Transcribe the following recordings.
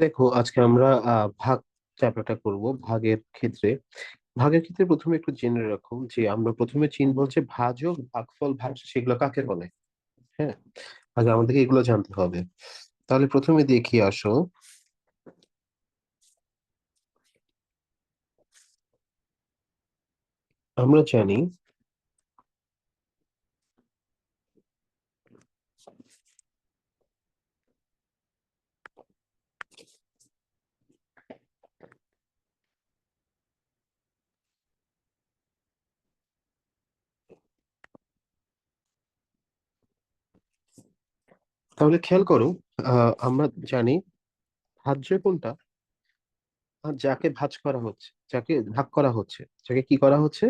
দেখো আজকে আমরা আহ, ভাগ চ্যাপ্টারটা করব ভাগের ক্ষেত্রে। ভাগের ক্ষেত্রে প্রথমে একটু জেনে রাখো যে আমরা প্রথমে চিনব হচ্ছে ভাজক ভাগফল ভাগ সেগুলো কাকে বলে? হ্যাঁ আগে আমাদেরকে এগুলো জানতে হবে। তাহলে প্রথমে দেখি আসো। আমরা জানি তাহলে খেয়াল করো আমরা জানি ভাজ্য কোনটা? যাকে ভাজ করা হচ্ছে, যাকে ভাগ করা হচ্ছে, যাকে কি করা হচ্ছে?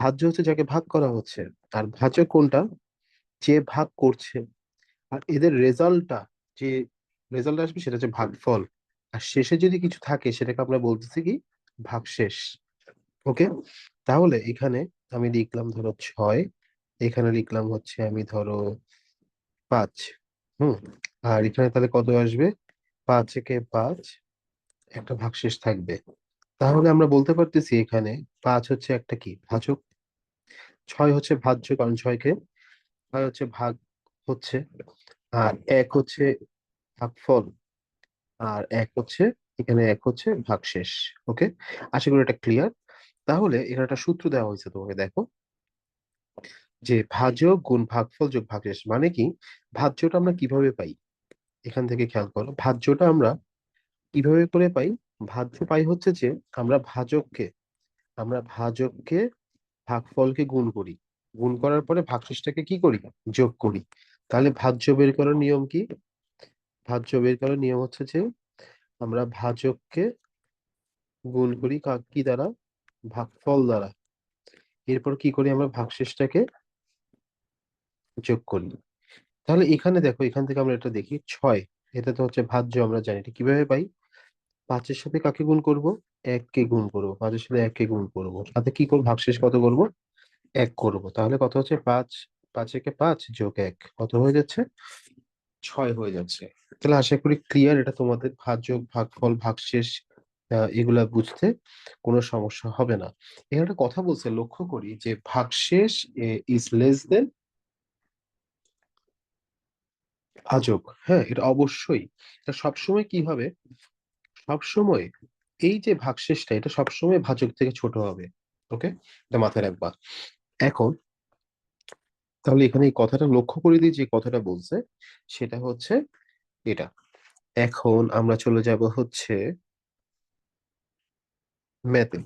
ভাজ্য হচ্ছে যাকে ভাগ করা হচ্ছে, আর ভাজ্য কোনটা? যে ভাগ করছে, আর এদের রেজাল্টটা যে রেজাল্ট আসবে সেটা হচ্ছে ভাগফল, আর শেষে যদি কিছু থাকে সেটাকে আমরা বলতেছি কি? ভাগশেষ, ওকে? তাহলে এখানে আমি লিখলাম ধরো ছয়, এখানে লিখলাম হচ্ছে আমি ধরো পাঁচ হুম, আর এখানে তাহলে কত আসবে? পাঁচ একে পাঁচ, একটা ভাগশেষ থাকবে। তাহলে আমরা বলতে পারতেছি এখানে পাঁচ হচ্ছে একটা কি? ভাজক। ছয় হচ্ছে ভাজ্য, কারণ ছয়কে ছয় হচ্ছে ভাগ হচ্ছে, আর এক হচ্ছে ভাগফল, আর এক হচ্ছে, এখানে এক হচ্ছে ভাগশেষ, ওকে? আশা করি এটা ক্লিয়ার তাহলে এখানে একটা সূত্র দেওয়া হয়েছে তোমাকে, দেখো। যে ভাজক গুণ ভাগফল যোগ ভাগশেষ মানে কি? ভাজ্যটা আমরা কীভাবে পাই? এখান থেকে খেয়াল করো। ভাজ্যটা আমরা কীভাবে করে পাই? ভাজ্য পাই হচ্ছে যে আমরা ভাজককে আমরা ভাজককে ভাগফলকে গুণ করি। গুণ করার পরে ভাগশেষটাকে কি করি? যোগ করি। তাহলে ভাজ্য বের করার নিয়ম কি? ভাজ্য বের করার নিয়ম হচ্ছে যে আমরা ভাজককে গুণ করি কা- দ্বারা? ভাগফল দ্বারা। এরপর কি করি আমরা? ভাগশেষটাকে যোগ করি। তাহলে এখানে দেখো, এখান থেকে আমরা এটা দেখি, ছয়। এটা তো হচ্ছে ভাজ্য, আমরা জানি। এটা কীভাবে পাই? পাঁচের সাথে কাকে গুণ করব? কে গুণ করব। পাঁচের সাথে কে গুণ করব। সাথে কি করব? ভাগশেষ কত করব? এক করব। তাহলে কত হচ্ছে? পাঁচ। পাঁচ একে পাঁচ যোগ এক। কত হয়ে যাচ্ছে? ছয় হয়ে যাচ্ছে। তাহলে আশা করি ক্লিয়ার এটা তোমাদের ভাজ্য ভাগফল, ভাগশেষ এগুলা বুঝতে কোনো সমস্যা হবে না। এখানে একটা কথা বলছে, লক্ষ্য করি যে ভাগশেষ ইজ লেস দেন ভাজক হ্যাঁ এটা অবশ্যই। এটা সবসময় কি হবে? সবসময় এই যে ভাগশেষটা, এটা সবসময় ভাজক থেকে ছোট হবে। ওকে? এটা মাথায় রাখবা। এখন তাহলে এখানে এই কথাটা লক্ষ্য করে দিই যে কথাটা বলছে, সেটা হচ্ছে এটা। এখন আমরা চলে যাব হচ্ছে ম্যাথে।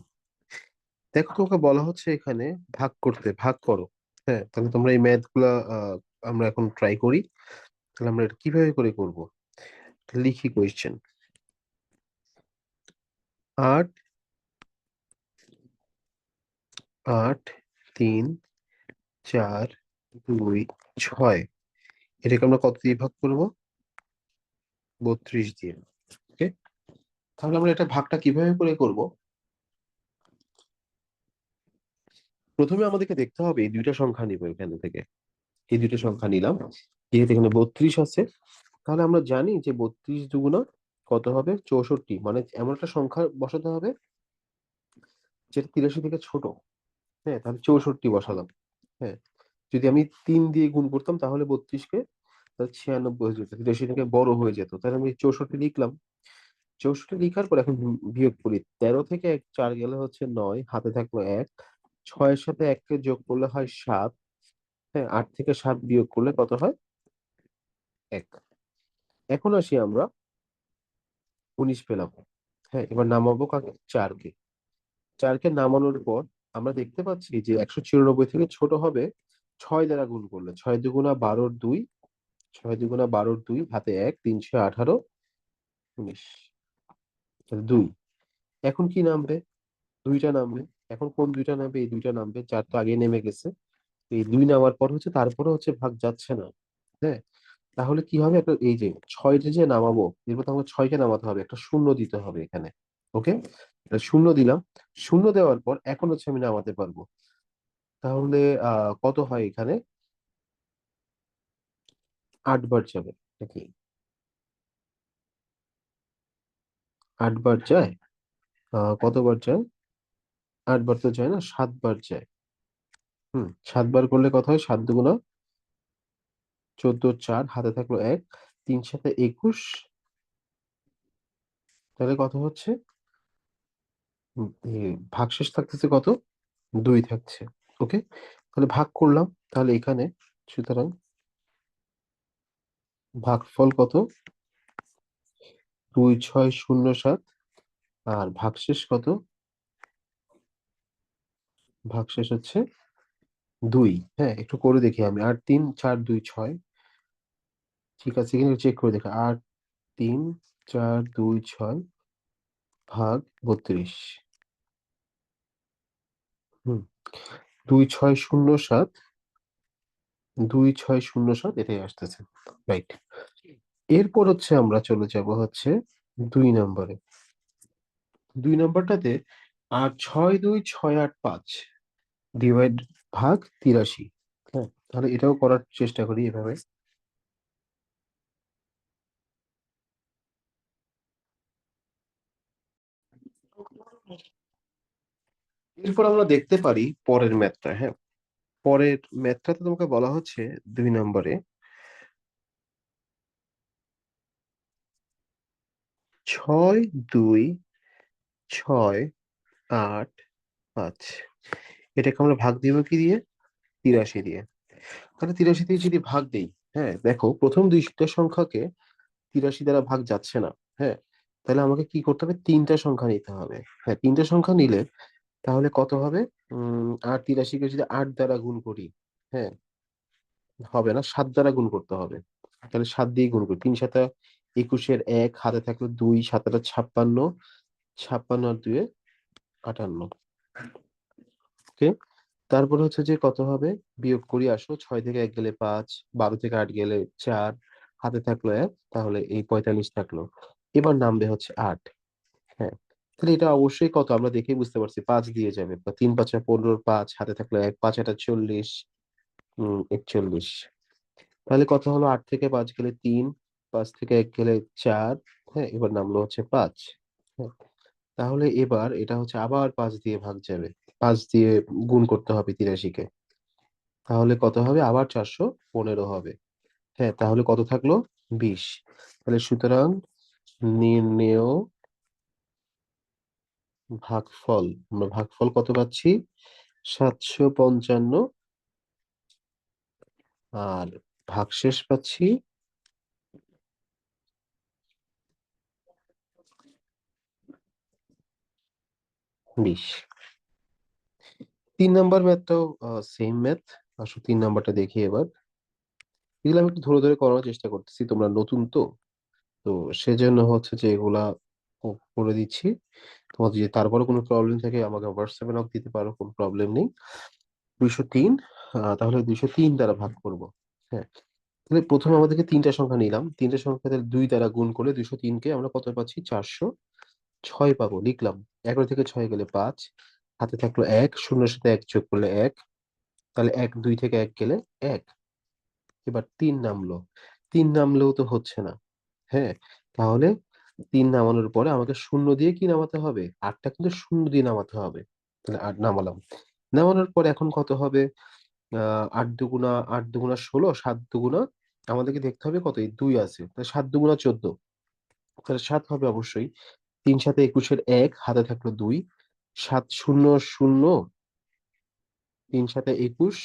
দেখো তোমাকে বলা হচ্ছে এখানে ভাগ করতে, ভাগ করো। হ্যাঁ তাহলে তোমরা এই ম্যাথগুলা আমরা এখন ট্রাই করি। তাহলে আমরা এটা কীভাবে করে করব? লিখি কোয়েশ্চেন আট আট, তিন, চার, দুই, ছয়। এটাকে আমরা কত দিয়ে ভাগ করব? বত্রিশ দিয়ে। ওকে তাহলে আমরা এটা ভাগটা কীভাবে করে করব? প্রথমে আমাদেরকে দেখতে হবে এই দুইটা সংখ্যা নিব এখানে থেকে। এই দুইটা সংখ্যা নিলাম। যেহেতু এখানে বত্রিশ আছে, তাহলে আমরা জানি যে বত্রিশ দুগুণা কত হবে? চৌষট্টি। মানে এমন একটা সংখ্যা বসাতে হবে, যেটা তিরাশি থেকে ছোট। হ্যাঁ তাহলে চৌষট্টি বসালাম। হ্যাঁ যদি আমি তিন দিয়ে গুণ করতাম, তাহলে বত্রিশকে ছিয়ানব্বই হয়ে যেত। তিরাশি থেকে বড় হয়ে যেত। তাহলে আমি চৌষট্টি লিখলাম। চৌষট্টি লিখার পর এখন বিয়োগ করি। তেরো থেকে এক, চার গেলে হচ্ছে নয়, হাতে থাকল এক। ছয়ের সাথে এককে যোগ করলে হয় সাত। হ্যাঁ আট থেকে সাত বিয়োগ করলে কত হয়? এক। এখন আসি আমরা উনিশ পেলাম। হ্যাঁ এবার নামাবো কাকে? চারকে। চারকে নামানোর পর আমরা দেখতে পাচ্ছি যে একশো চিরানব্বই থেকে ছোট হবে ছয় দ্বারা গুণ করলে, ছয় দুগুণা বারোর দুই, ছয় দুগুণা বারোর দুই হাতে এক তিনশো আঠারো, উনিশ। দুই। এখন কি নামবে? দুইটা নামবে। এখন কোন দুইটা নামবে? এই দুইটা নামবে। চার তো আগে নেমে গেছে। এই দুই নামার পর হচ্ছে, তারপরে হচ্ছে ভাগ যাচ্ছে না। হ্যাঁ তাহলে কি হবে? একটা এই যে ছয়টা যে নামাবো, এরপর আমাকে ছয়কে নামাতে হবে, একটা শূন্য দিতে হবে এখানে, ওকে? শূন্য দিলাম, শূন্য দেওয়ার পর এখন হচ্ছে আমি নামাতে পারব। তাহলে কত হয় এখানে? আট বার যাবে, নাকি? আট বার যায়? কতবার যায়? আট বার তো যায় না সাতবার যায়। হুম সাতবার করলে কত হয়? সাত দুগুণা চোদ্দ চার, হাতে থাকল এক, তিন সাথে একুশ। তাহলে কত হচ্ছে? ভাগশেষ থাকতেছে কত? দুই থাকছে, ওকে? তাহলে ভাগ করলাম, তাহলে এখানে সুতরাং ভাগফল কত? দুই, ছয়, শূন্য, সাত। আর ভাগশেষ কত? ভাগশেষ হচ্ছে দুই। হ্যাঁ একটু করে দেখি আমি। আট তিন, চার, দুই, ছয়। ঠিক আছে কিন্তু চেক করে দেখি। আট, তিন, চার, দুই, ছয় ভাগ বত্রিশ। দুই, ছয়, শূন্য, সাত। দুই, ছয়, শূন্য, সাত, এটাই আসতেছে। রাইট এরপর হচ্ছে আমরা চলে যাব হচ্ছে দুই নম্বরে। দুই নম্বরটাতে আর ছয়, দুই, ছয়, আট, পাঁচ ডিভাইড ভাগ তিরাশি। হ্যাঁ তাহলে এটাও করার চেষ্টা করি এভাবে। এরপর আমরা দেখতে পারি পরের ম্যাথটা হ্যাঁ? পরের ম্যাথটাতে তোমাকে বলা হচ্ছে দুই নম্বরে ছয় দুই ছয় আট পাঁচ। এটাকে আমরা ভাগ দিব কি দিয়ে? তিরাশি দিয়ে। তাহলে তিরাশি দিয়ে যদি ভাগ দেই হ্যাঁ দেখো প্রথম দুইটা সংখ্যাকে তিরাশি দ্বারা ভাগ যাচ্ছে না হ্যাঁ? তাহলে আমাকে কি করতে হবে? তিনটা সংখ্যা নিতে হবে। হ্যাঁ তিনটা সংখ্যা নিলে তাহলে কত হবে? উম, আর তিরাশিকে যদি আট দ্বারা গুণ করি হ্যাঁ হবে না, সাত দ্বারা গুণ করতে হবে। তাহলে সাত দিয়ে গুণ করি, তিন সাতা একুশের এক, হাতে থাকল দুই সাতাটা ছাপ্পান্ন ছাপ্পান্ন আর দুয়ে আটান্ন। ওকে তারপর হচ্ছে যে কত হবে? বিয়োগ করি, আসো, ছয় থেকে এক গেলে পাঁচ, বারো থেকে আট গেলে চার, হাতে থাকল এক, তাহলে এই পঁয়তাল্লিশ থাকল। এবার নামবে হচ্ছে আট। হ্যাঁ তাহলে এটা অবশ্যই কত? আমরা দেখেই বুঝতে পারছি। পাঁচ দিয়ে যাবে। তিন, পাঁচা পনেরো পাঁচ, হাতে থাকলে এক, পাঁচ একটা চল্লিশ হম একচল্লিশ। তাহলে কত হলো? আট থেকে পাঁচ গেলে তিন, পাঁচ থেকে এক গেলে চার হ্যাঁ এবার নামলো হচ্ছে পাঁচ হ্যাঁ। তাহলে এবার এটা হচ্ছে আবার পাঁচ দিয়ে ভাগ যাবে। পাঁচ দিয়ে গুণ করতে হবে তিরাশিকে। তাহলে কত হবে? আবার চারশো পনেরো হবে। হ্যাঁ তাহলে কত থাকল? বিশ। তাহলে সুতরাং নির্ণেয় ভাগফল, আমরা ভাগফল কত পাচ্ছি? সাতশো পঞ্চান্ন। আর ভাগশেষ পাচ্ছি? বিশ। তিন নাম্বার ম্যাথটাও সেম ম্যাথ আসো তিন নাম্বারটা দেখি এবার। এগুলো আমি একটু ধরে ধরে করার চেষ্টা করতেছি, তোমরা নতুন তো। তো সেজন্য হচ্ছে যে এগুলা করে দিচ্ছি। তোমাদের যদি তারপরে কোনো প্রবলেম থাকে, আমাকে হোয়াটসঅ্যাপে নক দিতে পারো, কোনো প্রবলেম নেই। দুইশো তিন তাহলে দুইশো তিন দ্বারা ভাগ করব হ্যাঁ। তাহলে প্রথমে আমাদেরকে তিনটা সংখ্যা নিলাম। তিনটা সংখ্যা তাহলে দুই দ্বারা গুণ করলে দুইশো তিনকে আমরা কত পাচ্ছি? চারশো ছয় পাবো, লিখলাম। এগারো থেকে ছয় গেলে পাঁচ, হাতে থাকল এক, শূন্যের সাথে এক যোগ করলে এক, তাহলে এক, দুই থেকে এক গেলে এক। এবার তিন নামলো। তিন নামলেও তো হচ্ছে না হ্যাঁ। তাহলে তিন নামানোর পরে আমাকে শূন্য দিয়ে কি নামাতে হবে? আটটা কিন্তু শূন্য দিয়ে নামাতে হবে। তাহলে আট নামালাম। নামানোর পর এখন কত হবে? আহ আট দুগুণা আট দুগুণা ষোলো, সাত দুগুণা আমাদেরকে দেখতে হবে কত? দুই আছে। তাহলে সাত দুগুণা চোদ্দ। তাহলে সাত হবে অবশ্যই। তিন সাথে একুশের এক, হাতে থাকল দুই। সাত শূন্য শূন্য। তিন সাথে একুশ।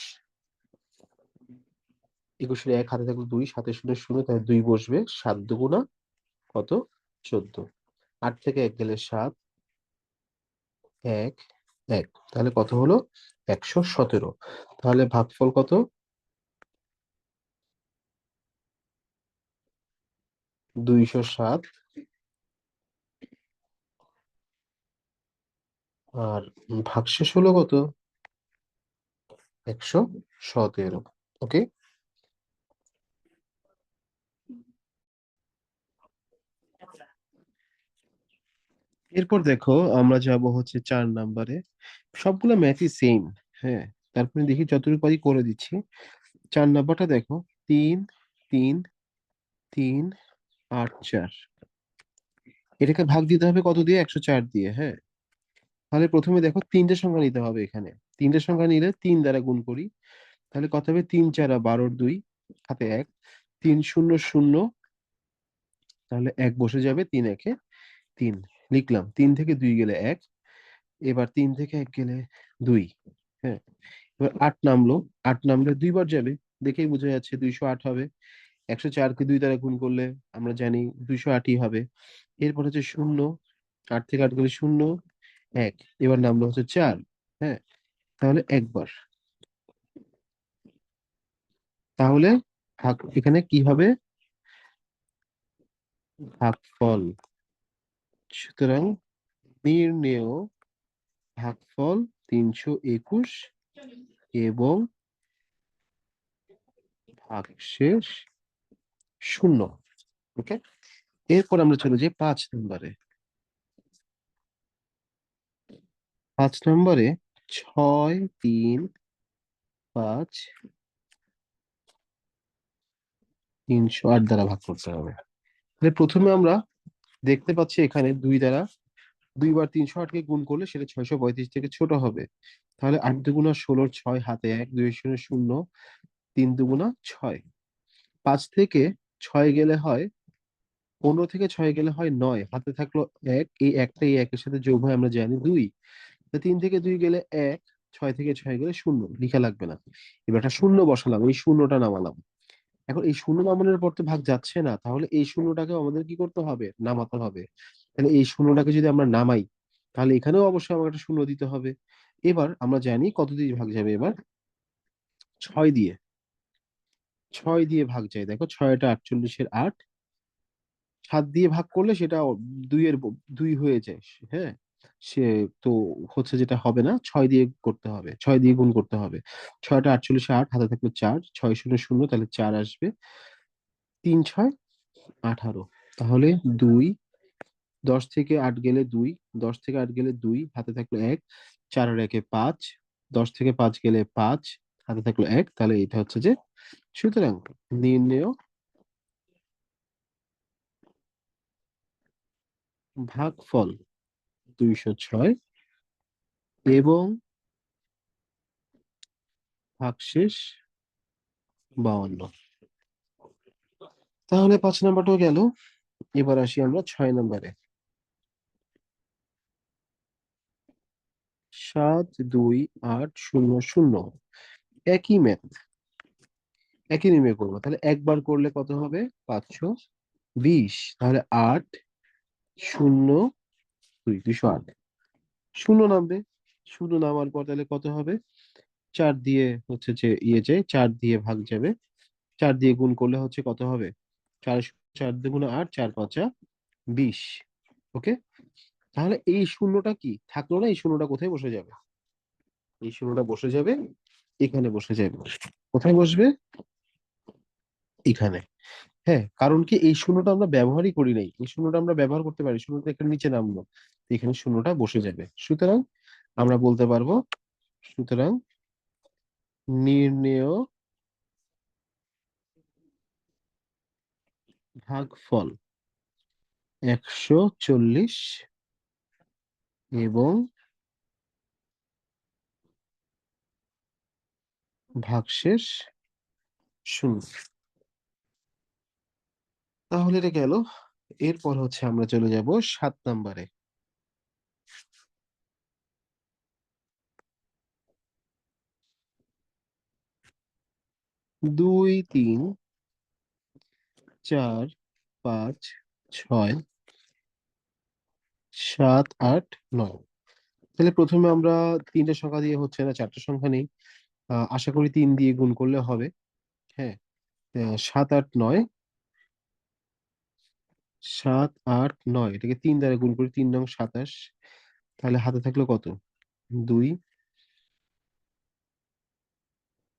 একুশের এক, হাতে থাকল দুই। সাথে শূন্য শূন্য, তাহলে দুই বসবে। সাত দুগুণা কত? চোদ্দ। আট থেকে এক গেলে সাত। এক এক। তাহলে কত হলো? একশো সতেরো। তাহলে ভাগফল কত? দুইশো সাত। আর ভাগশেষ হলো কত? একশো সতেরো। ওকে? এরপর দেখো আমরা যাব হচ্ছে চার নাম্বারে। সবগুলো ম্যাথই সেম হ্যাঁ? তারপরে দেখি যতটুকু পারি করে দিচ্ছি। চার নাম্বারটা দেখো, তিন তিন তিন, আট, চার। এটাকে ভাগ দিতে হবে কত দিয়ে? একশো চার দিয়ে হ্যাঁ? তাহলে প্রথমে দেখো তিনটে সংখ্যা নিতে হবে এখানে। তিনটে সংখ্যা নিলে তিন দ্বারা গুণ করি। তাহলে কত হবে? তিন চারা বারোর দুই, হাতে এক। তিন শূন্য শূন্য, তাহলে এক বসে যাবে তিন একে তিন। লিখলাম তিন থেকে দুই গেলে এক, এবার তিন থেকে এক গেলে দুই হ্যাঁ? এবার আট নামলো, আট নামলে দুইবার যাবে দেখেই বোঝা যাচ্ছে দুইশো আট হবে। একশো চারকে দুই দ্বারা গুণ করলে আমরা জানি দুইশো আটই হবে। এরপর হচ্ছে শূন্য, আট থেকে আট গেলে শূন্য, এক, এবার নামলো হচ্ছে চার হ্যাঁ? তাহলে একবার। তাহলে এখানে কি হবে? ভাগফল। সুতরাং নির্ণেয় ভাগফল তিনশো একুশ এবং ভাগশেষ শূন্য। ওকে এরপর আমরা চলে যাই পাঁচ নম্বরে। পাঁচ নম্বরে ছয়, তিন, পাঁচ, তিনশো আট দ্বারা ভাগ করতে হবে। তাহলে প্রথমে আমরা দেখতে পাচ্ছি এখানে দুই দ্বারা দুইবার তিনশো আটকে গুণ করলে সেটা ছয়শো পঁয়ত্রিশ থেকে ছোট হবে। তাহলে আট দুগুণা ষোলোর ছয় হাতে এক, দুই শূন্য শূন্য, তিন দুগুণা ছয়। পাঁচ থেকে ছয় গেলে হয়, পনেরো থেকে ছয় গেলে হয় নয়, হাতে থাকল এক, এই একটা এই একের সাথে যোগ হয়, আমরা জানি দুই। তিন থেকে দুই গেলে এক, ছয় থেকে ছয় গেলে শূন্য, লিখা লাগবে না। এবার একটা শূন্য বসালাম, এই শূন্যটা নামালাম। এখন এই শূন্য নামানোর পর তো ভাগ যাচ্ছে না, তাহলে এই শূন্যটাকে আমাদের কি করতে হবে? নামাতে হবে। তাহলে এই শূন্যটাকে যদি আমরা নামাই, তাহলে এখানেও অবশ্যই আমাকে একটা শূন্য দিতে হবে। এবার আমরা জানি কত দিয়ে ভাগ যাবে এবার? ছয় দিয়ে। ছয় দিয়ে ভাগ যায় দেখো ছয়টা আটচল্লিশের আট। সাত দিয়ে ভাগ করলে সেটা দুইয়ের দুই হয়ে যায় হ্যাঁ? সে তো হচ্ছে যেটা হবে না, ছয় দিয়ে করতে হবে, ছয় দিয়ে গুণ করতে হবে। ছয়টা আটচল্লিশে আট, হাতে থাকল চার, ছয় শূন্য শূন্য, তাহলে চার আসবে। তিন, ছয়, আঠারো। তাহলে দুই, দশ থেকে আট গেলে দুই, দশ থেকে আট গেলে দুই, হাতে থাকল এক, চার আর একে পাঁচ, দশ থেকে পাঁচ গেলে পাঁচ, হাতে থাকল এক, তাহলে এটা হচ্ছে যে সুতরাং নির্ণেয় ভাগফল। দুইশো ছয় এবং ভাগশেষ বাউন্ন। তাহলে পাঁচ নাম্বারটাও গেল। এবার আসি আমরা ছয় নম্বরে। সাত, দুই, আট, শূন্য শূন্য। একই ম্যাথ একই নিয়মে করব। তাহলে একবার করলে কত হবে? পাঁচশো বিশ। তাহলে আট, শূন্য দুই দুইশো আট শূন্য নামবে। শূন্য নামার পর তাহলে কত হবে? চার দিয়ে হচ্ছে যে ইয়ে যায়, চার দিয়ে ভাগ যাবে। চার দিয়ে গুণ করলে হচ্ছে কত হবে? চার চার দুগুণ আট, চার পাঁচা বিশ। ওকে? তাহলে এই শূন্যটা কি? থাকল না, এই শূন্যটা কোথায় বসে যাবে? এই শূন্যটা বসে যাবে, এখানে বসে যাবে। কোথায় বসবে? এখানে। হ্যাঁ কারণ কি এই শূন্যটা আমরা ব্যবহারই করি নাই। এই শূন্যটা আমরা ব্যবহার করতে পারি, শূন্যটা এখানে নিচে নামলো এখানে শূন্যটা বসে যাবে। সুতরাং আমরা বলতে পারব, সুতরাং নির্ণেয় ভাগফল একশো চল্লিশ এবং ভাগশেষ শূন্য। তাহলে এটা গেল। এরপর হচ্ছে আমরা চলে যাব সাত নাম্বারে। দুই, তিন, চার, পাঁচ, ছয়, সাত, আট, নয়। তাহলে প্রথমে আমরা তিনটা সংখ্যা দিয়ে হচ্ছে না, চারটা সংখ্যা নেই। আশা করি তিন দিয়ে গুণ করলে হবে। হ্যাঁ সাত, আট, নয় সাত, আট, নয়। এটাকে তিন দ্বারা গুণ করি, তিন নং সাতাশ। তাহলে হাতে থাকল কত? দুই।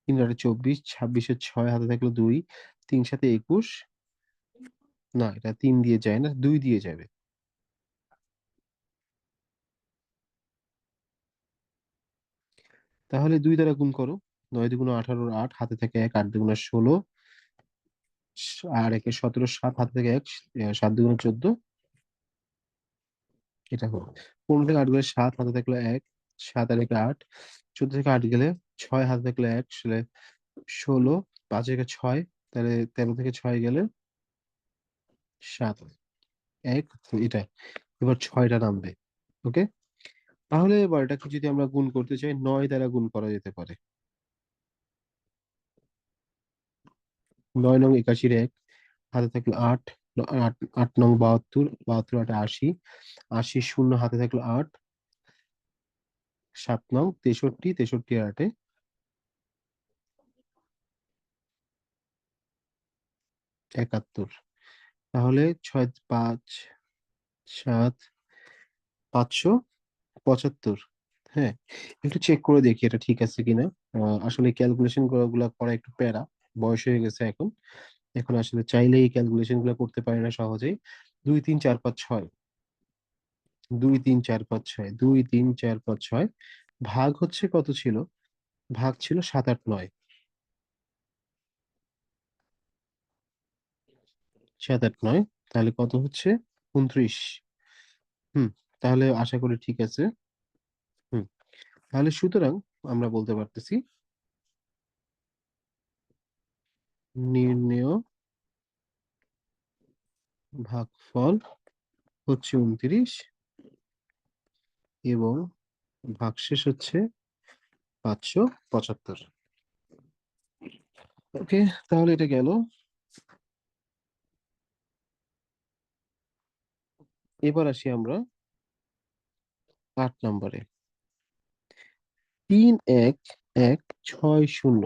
তিন আটে চব্বিশ, ছাব্বিশে ছয়, হাতে থাকল দুই। তিন সাথে একুশ। না, এটা তিন দিয়ে যায় না, দুই দিয়ে যাবে। তাহলে দুই দ্বারা গুণ করো, নয় দুগুণ আঠারো আট, হাতে থাকে এক, আট দুগুণ ষোলো। আর একে সতেরো সাত হাত থেকে এক সাত দুগুণ চোদ্দ। এটা হলো। পনেরো থেকে আট গেলে সাত হাতে থাকলে এক, সাত আর একে আট, চোদ্দ থেকে আট গেলে ছয় হাতে থাকল এক ষোলো, পাঁচ থেকে ছয়, তাহলে তেরো থেকে ছয় গেলে সাত। এক, এটা। এবার ছয়টা নামবে। ওকে? তাহলে এবার এটাকে যদি আমরা গুণ করতে চাই, নয় দ্বারা গুণ করা যেতে পারে। নয় নং একাশির এক, হাতে থাকল আট আট নং বাহাত্তর বাহাত্তর আটে আশি আশি শূন্য হাতে থাকল আট, সাত নং তেষট্টি তেষট্টি আটে। একাত্তর। তাহলে ছয়, পাঁচ, সাত, পাঁচশো পঁচাত্তর। হ্যাঁ একটু চেক করে দেখি এটা ঠিক আছে কিনা। আসলে ক্যালকুলেশনগুলা করা একটু প্যারা। বয়স হয়ে গেছে এখন। এখন আসলে চাইলেই এই ক্যালকুলেশনগুলো করতে পারে না সহজেই। দুই তিন চার পাঁচ ছয়। দুই তিন চার পাঁচ ছয়, দুই তিন চার পাঁচ ছয়। ভাগ হচ্ছে কত ছিল? ভাগ ছিল সাত আট নয়। সাত আট নয়, তাহলে কত হচ্ছে? উনত্রিশ। হুম, তাহলে আশা করি ঠিক আছে। হুম, তাহলে সুতরাং আমরা বলতে পারতেছি নির্ণেয় ভাগফল হচ্ছে উনত্রিশ এবং ভাগশেষ হচ্ছে পাঁচশো পঁচাত্তর। ওকে, তাহলে এটা গেল। এবার আসি আমরা আট নম্বরে। তিন এক এক ছয় শূন্য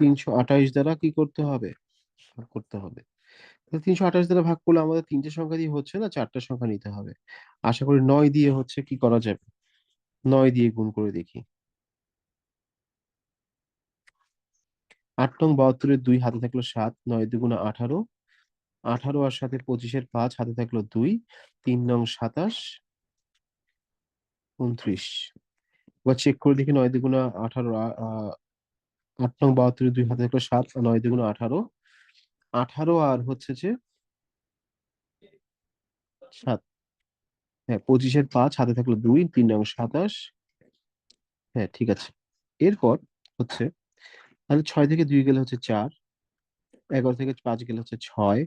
তিনশো আঠাশ দ্বারা কি করতে হবে? ভাগ করতে হবে। তিনশো আঠাশ দ্বারা ভাগ করলে আমাদের তিনটে সংখ্যা দিয়ে হচ্ছে না? চারটা সংখ্যা নিতে হবে। আশা করি নয় দিয়ে হচ্ছে কি করা যাবে? নয় দিয়ে গুণ করে দেখি। আট নং বাহাত্তরের দুই হাতে থাকল সাত, নয় দুগুণে আঠারো। আঠারো আর সাথে পঁচিশের পাঁচ, হাতে থাকল দুই। তিন নং সাতাশ, উনত্রিশ। এবার চেক করে দেখি নয় দুগুণা আঠারো আট নং বাহাত্তর দুই হাতে থাকল সাত, নয় দুগুণে আঠারো। আঠারো আর হচ্ছে যে সাত। হ্যাঁ পঁচিশের পাঁচ, হাতে থাকল দুই, তিন নং সাতাশ। হ্যাঁ ঠিক আছে। এরপর হচ্ছে, তাহলে ছয় থেকে দুই গেলে হচ্ছে চার, এগারো থেকে পাঁচ গেলে হচ্ছে ছয়,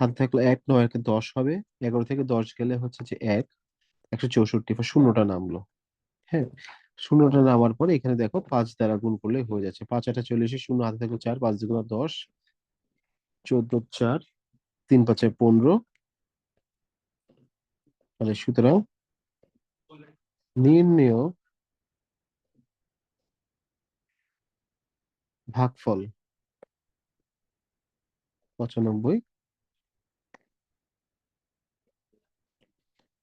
হাতে থাকল এক, নয়, একে দশ হবে। এগারো থেকে দশ গেলে হচ্ছে যে এক, একশো চৌষট্টি বা শূন্যটা নামলো। হ্যাঁ শূন্যটা নামার পরে এখানে দেখো পাঁচ দ্বারা গুণ করলে হয়ে যাচ্ছে। পাঁচ, আটা চল্লিশে শূন্য, হাতে থাকল চার, পাঁচ দুগুণ দশ, চোদ্দ, চার, তিন পাঁচে পনেরো। তাহলে সুতরাং নির্ণেয় ভাগফল পঁচানব্বই।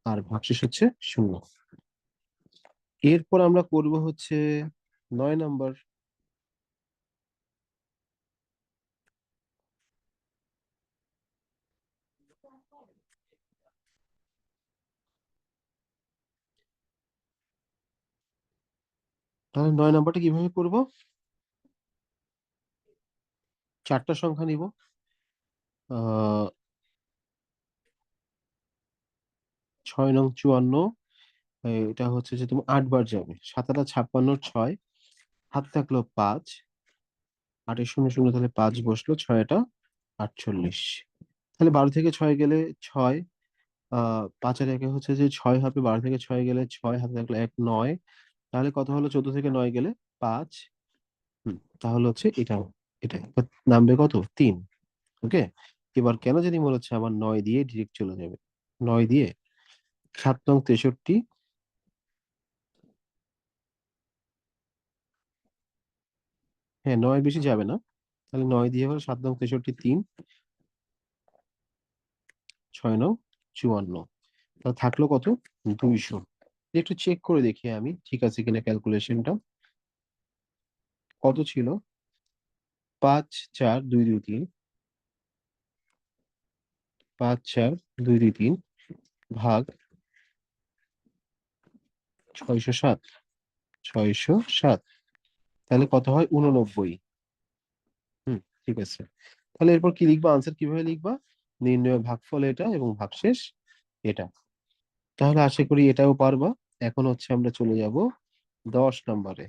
আর ভাগশেষ হচ্ছে শূন্য। এরপর আমরা করব হচ্ছে নয় নাম্বার। তাহলে নয় নাম্বারটা কীভাবে করব? চারটা সংখ্যা নিব। ছয় নং চুয়ান্ন। এটা হচ্ছে যে তুমি আট বার যাবে। সাতাটা ছাপ্পান্ন, ছয় হাত থাকল পাঁচ আটের শূন্য শূন্য তাহলে পাঁচ বসল, ছয়টা আটচল্লিশ। তাহলে বারো থেকে ছয় গেলে ছয় আহ পাঁচের একে হচ্ছে যে ছয় হবে, বারো থেকে ছয় গেলে ছয় হাতে থাকলে এক, নয়, তাহলে কত হলো? চোদ্দ থেকে নয় গেলে পাঁচ। তাহলে হচ্ছে এটা এটা। নামবে কত? তিন। ওকে? এবার কেন জানি মনে হচ্ছে আমার নয় দিয়ে ডিরেক্ট চলে যাবে। নয় দিয়ে সাত নং তেষট্টি হ্যাঁ নয় বেশি যাবে না। তাহলে নয় দিয়ে হলো সাত নং তেষট্টি তিন। ছয় নং চুয়ান্ন। তাহলে থাকল কত? দুইশো। একটু চেক করে দেখি আমি, ঠিক আছে কিনা ক্যালকুলেশনটা কত ছিল? পাঁচ চার দুই দুই তিন। পাঁচ চার দুই দুই তিন ভাগ ছয়শো সাত। ছয়শো সাত। তাহলে কত হয়? উননব্বই হুম, ঠিক আছে। তাহলে এরপর কি লিখবা? আনসার কীভাবে লিখবা? নির্ণয় ভাগফল এটা এবং ভাগশেষ এটা। তাহলে আশা করি এটাও পারবা। এখন হচ্ছে আমরা চলে যাব দশ নম্বরে।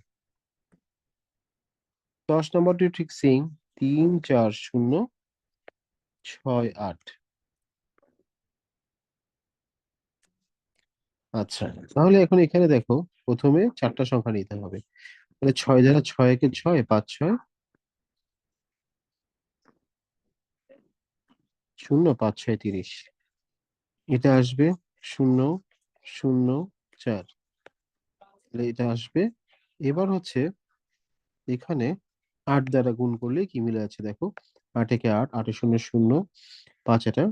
দশ নম্বরটি ঠিক সেম তিন, চার, শূন্য, ছয়, আট। আচ্ছা তাহলে এখন এখানে দেখো, প্রথমে চারটা সংখ্যা নিতে হবে। তাহলে ছয় দ্বারা ছয় একে ছয়, পাঁচ ছয়। শূন্য, পাঁচ ছয়, তিরিশ। এটা আসবে শূন্য শূন্য, চার। তাহলে এটা আসবে। এবার হচ্ছে এখানে আট দ্বারা গুণ করলে কি মিলে আছে দেখো? আট একে আট, আটে শূন্য শূন্য, পাঁচ এটা।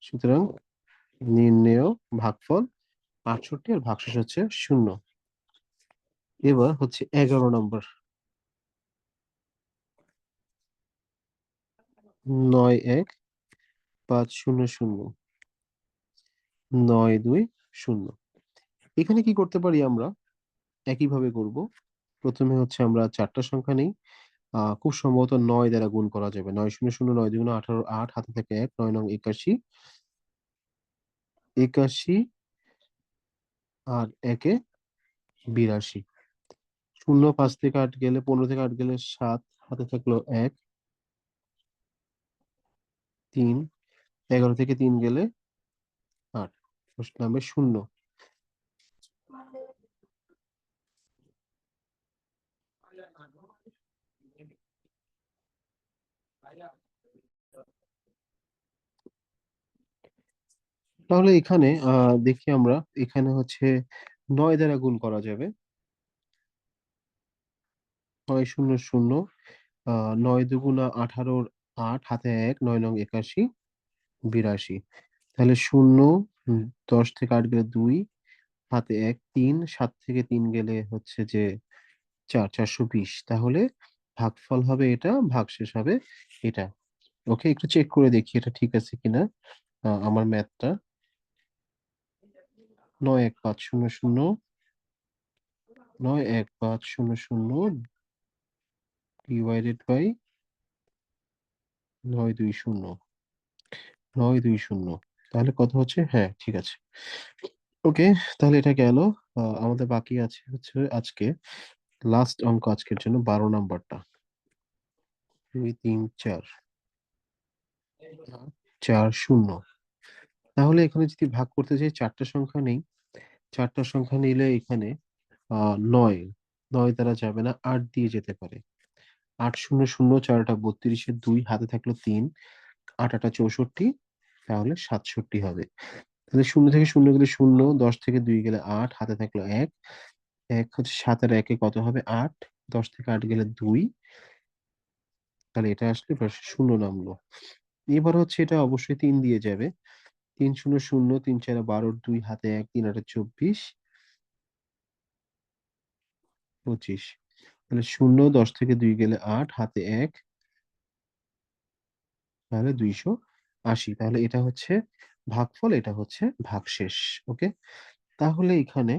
সুতরাং নির্ণেয় ভাগফল আটষট্টি আর ভাগশেষ হচ্ছে শূন্য। এবার হচ্ছে এগারো নম্বর। নয় এক পাঁচ শূন্য শূন্য। নয় দুই শূন্য। এখানে কি করতে পারি আমরা? একইভাবে করব। প্রথমে হচ্ছে আমরা চারটা সংখ্যা নেই। খুব সম্ভবত নয় দ্বারা গুণ করা যাবে। নয় শূন্য শূন্য, নয় দুগুণ আঠারো, আট, হাতে থেকে এক, নয় নং একাশি। একাশি আর একে বিরাশি। শূন্য, পাঁচ থেকে আট গেলে পনেরো থেকে আট গেলে সাত হাতে থাকল এক। তিন, এগারো থেকে তিন গেলে আট নামে শূন্য। তাহলে এখানে দেখি আমরা, এখানে হচ্ছে নয় দ্বারা গুণ করা যাবে। নয় শূন্য শূন্য নয় দুগুণা আঠারোর আট, হাতে এক, নয় নং একাশি, বিরাশি। তাহলে শূন্য দশ থেকে আট গেলে দুই, হাতে এক তিন, সাত থেকে তিন গেলে হচ্ছে যে চার, চারশো বিশ। তাহলে ভাগফল হবে এটা, ভাগশেষ হবে এটা। ওকে, একটু চেক করে দেখি এটা ঠিক আছে কিনা আমার ম্যাথটা নয় এক পাঁচ শূন্য শূন্য, নয় এক পাঁচ শূন্য শূন্য ডিভাইডেড বাই নয় দুই শূন্য। নয় দুই শূন্য। তাহলে কত হচ্ছে? হ্যাঁ ঠিক আছে। ওকে, তাহলে এটা গেল। আমাদের বাকি আছে হচ্ছে আজকে লাস্ট অঙ্ক আজকের জন্য, বারো নাম্বারটা। দুই, তিন, চার। চার, শূন্য। তাহলে এখানে যদি ভাগ করতে চাই চারটা সংখ্যা নেই। চারটা সংখ্যা নিলে এখানে নয়। নয় দ্বারা যাবে না, আট দিয়ে যেতে পারে। আট শূন্য শূন্য চারটা বত্রিশে দুই, হাতে থাকল তিন, আট আটা চৌষট্টি, তাহলে সাতষট্টি হবে। তাহলে শূন্য থেকে শূন্য গেলে শূন্য, দশ থেকে দুই গেলে আট, হাতে থাকল এক। এক হচ্ছে সাত আর একে কত হবে? আট। দশ থেকে আট গেলে দুই। তাহলে এটা আসলে শূন্য নামলো। এবার হচ্ছে এটা অবশ্যই তিন দিয়ে যাবে। তিন শূন্য শূন্য, তিন চার বারো, দুই, হাতে এক, তিন আটে চব্বিশ, পঁচিশ। তাহলে শূন্য, দশ থেকে দুই গেলে আট, হাতে এক। তাহলে দুইশো আশি। তাহলে এটা হচ্ছে ভাগফল, এটা হচ্ছে ভাগশেষ, ওকে? তাহলে এখানে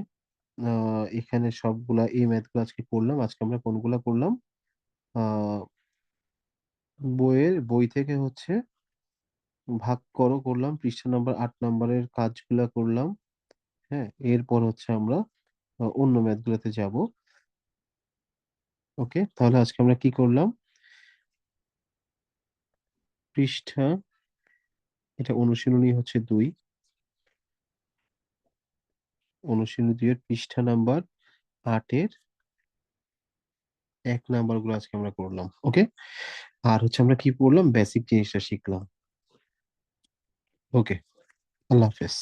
এখানে সবগুলা, এই ম্যাথগুলো আজকে করলাম আজকে আমরা কোনগুলা করলাম বইয়ের, বই থেকে হচ্ছে ভাগ করো, করলাম, পৃষ্ঠা নাম্বার আট নাম্বারের কাজগুলা করলাম হ্যাঁ? এরপর হচ্ছে আমরা অন্য ম্যাথ গুলোতে যাব। ওকে, তাহলে আজকে আমরা কি করলাম? পৃষ্ঠা, এটা অনুশীলনী হচ্ছে দুই। অনুশীলনী দুইয়ের পৃষ্ঠা নাম্বার আটের এক নাম্বারগুলো আজকে আমরা করলাম, ওকে? আর হচ্ছে আমরা কি করলাম? বেসিক জিনিসটা শিখলাম, ওকে? আল্লাহ হাফেজ।